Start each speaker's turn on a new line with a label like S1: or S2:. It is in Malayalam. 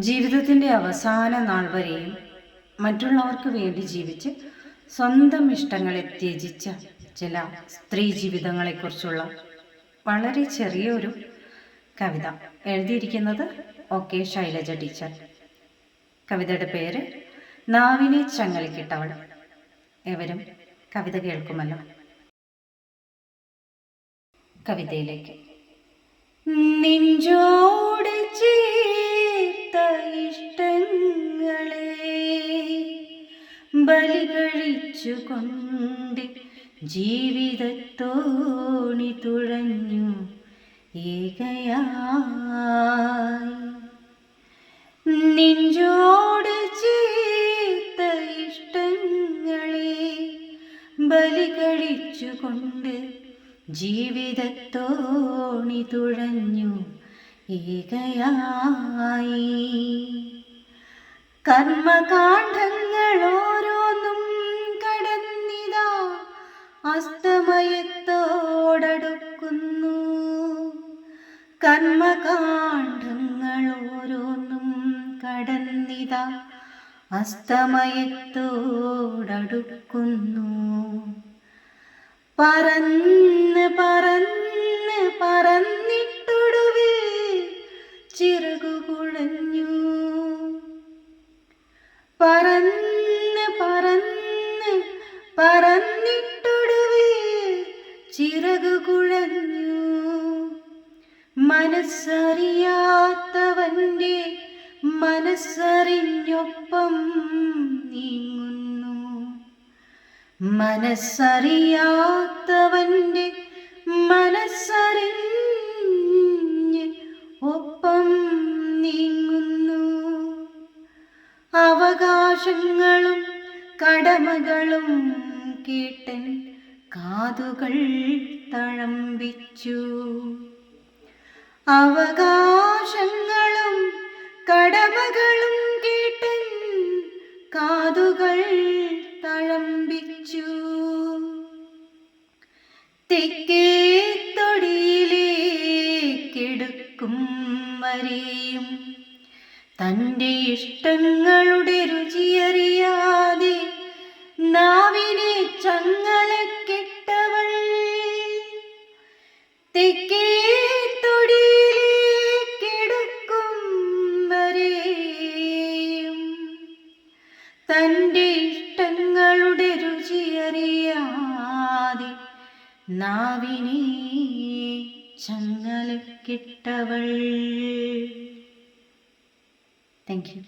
S1: ജീവിതത്തിന്റെ അവസാന നാൾ വരെയും മറ്റുള്ളവർക്ക് വേണ്ടി ജീവിച്ച് സ്വന്തം ഇഷ്ടങ്ങളെ ത്യജിച്ച ചില സ്ത്രീ ജീവിതങ്ങളെക്കുറിച്ചുള്ള വളരെ ചെറിയൊരു കവിത. എഴുതിയിരിക്കുന്നത് ഒ കെ ശൈലജ ടീച്ചർ. കവിതയുടെ പേര് നാവിനെ ചങ്ങലിക്കിട്ടവൾ എവരും കവിത കേൾക്കുമല്ലോ. കവിതയിലേക്ക്. നെഞ്ചോട് ബലി കഴിച്ചുകൊണ്ട് ജീവിതത്തോണി തുഴഞ്ഞു ഏകയായി. നെഞ്ചോട് ചീത്ത ഇഷ്ടങ്ങളെ ബലി കഴിച്ചുകൊണ്ട് ജീവിതത്തോണി തുഴഞ്ഞു ഏകയായി. കർമ്മകാണ്ഡങ്ങൾ അസ്തമയത്തോടടുക്കുന്നു കർമ്മകാണ്ഡങ്ങൾ ഓരോന്നും കടന്നിതാ അസ്തമയത്തോടടുക്കുന്നു. പറന്ന് പറന്ന് പറന്നിട്ടൊടുവിൽ ചിറകുകുഴഞ്ഞു പറന്ന് പറന്ന് പറന്നിട്ടൊടുവിൽ ചിറകു കുഴഞ്ഞു. മനസ്സറിയാത്തവന്റെ മനസ്സറിഞ്ഞൊപ്പം നീങ്ങുന്നു. മനസ്സറിയാത്തവന്റെ മനസ്സറിഞ്ഞ് ഒപ്പം നീങ്ങുന്നു. അവകാശങ്ങളും കടമകളും കേട്ടൻ കാതുകൾ തഴമ്പിച്ചു. അവകാശങ്ങളും കടമകളും കേട്ടൻ കാതുകൾ തഴമ്പിച്ചു. തെക്കേ തൊടിയിലേക്കെടുക്കും വരെയും. തന്റെ ഇഷ്ടങ്ങളുടെ രുചിയറിയാതെ തന്റെ ഇഷ്ടങ്ങളുടെ രുചിയറിയാതെ നാവിനെ ചങ്ങലക്കിട്ടവൾ. Thank you